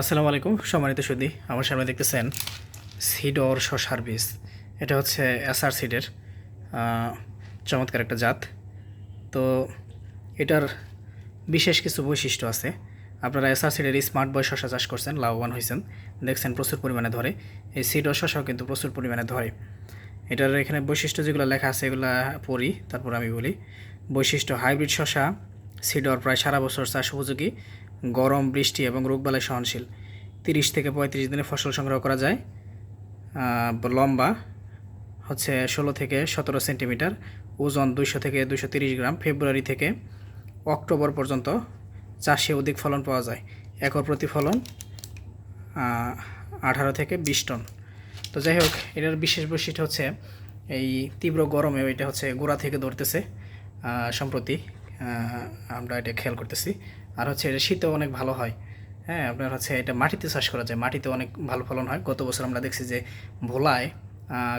আসসালামু আলাইকুম, সম্মানিত সুদী। আমার সামনে দেখতেছেন সিডর শশার বীজ। এটা হচ্ছে এসআর সিডের চমৎকার একটা জাত। তো এটার বিশেষ কিছু বৈশিষ্ট্য আছে। আপনারা এসআর সিডের স্মার্ট বয় শশা চাষ করছেন, লাভবান হয়েছেন। দেখছেন প্রচুর পরিমাণে ধরে। এই সিডর শশাও কিন্তু প্রচুর পরিমাণে ধরে। এটার এখানে বৈশিষ্ট্য যেগুলো লেখা আছে, এগুলো পড়ি, তারপর আমি বলি। বৈশিষ্ট্য, হাইব্রিড শশা সিডর প্রায় সারা বছর চাষ উপযোগী, গরম, বৃষ্টি এবং রোগবালাই সহনশীল। তিরিশ থেকে পঁয়ত্রিশ দিনে ফসল সংগ্রহ করা যায়। লম্বা হচ্ছে ষোলো থেকে সতেরো সেন্টিমিটার, ওজন দুইশো থেকে দুশো তিরিশ গ্রাম। ফেব্রুয়ারি থেকে অক্টোবর পর্যন্ত চাষে অধিক ফলন পাওয়া যায়। একর প্রতি ফলন আঠারো থেকে বিশ টন। তো যাই হোক, এটার বিশেষ বৈশিষ্ট্য হচ্ছে এই তীব্র গরমে এটা হচ্ছে গোড়া থেকে ধরতেছে সম্প্রতি। আমরা এটা খেয়াল করতেছি। আর হচ্ছে এটা শীতেও অনেক ভালো হয়। হ্যাঁ আপনার হচ্ছে এটা মাটিতে চাষ করা যায়। মাটিতে অনেক ভালো ফলন হয়। গত বছর আমরা দেখছি যে ভোলায়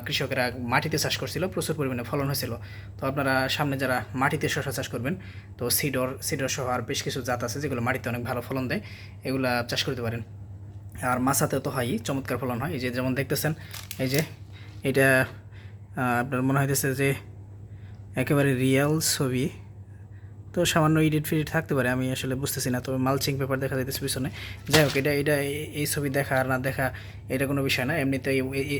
কৃষকেরা মাটিতে চাষ করছিল। প্রচুর পরিমাণে ফলন হয়েছিল। তো আপনারা সামনে যারা মাটিতে শশা চাষ করবেন, তো সিডর সিডর সহ আর বেশ কিছু জাত আছে যেগুলো মাটিতে অনেক ভালো ফলন দেয়। এগুলা চাষ করতে পারেন। আর মাছাতেও তো হয়ই চমৎকার ফলন হয়। এই যে যেমন দেখতেছেন, এই যে এটা আপনার মনে হইতেছে যে একেবারে রিয়েল ছবি। তো সামান্য ইডিট ফিডিট থাকতে পারে, আমি আসলে বুঝতেছি না তবে মালচিং পেপার দেখা যাইতেছে পিছনে। যাই হোক, এটা এটা এই- ছবি দেখা আর না দেখা, এটা কোনো বিষয় না এমনিতে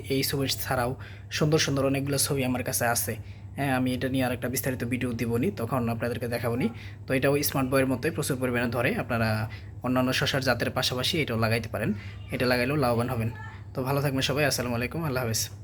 এই ছবি ছাড়াও সুন্দর সুন্দর অনেকগুলো ছবি আমার কাছে আছে। হ্যাঁ আমি এটা নিয়ে আরেকটা বিস্তারিত ভিডিও দিবনি, তখন আপনাদেরকে দেখাবনি। তো এটাও স্মার্ট বয়ের মতোই প্রচুর পরিমাণে ধরে, আপনারা অন্যান্য শশার জাতের পাশাপাশি এটাও লাগাইতে পারেন। এটা লাগাইলেও লাভবান হবেন। তো ভালো থাকবেন সবাই, আসসালামু আলাইকুম, আল্লাহ হাফেজ।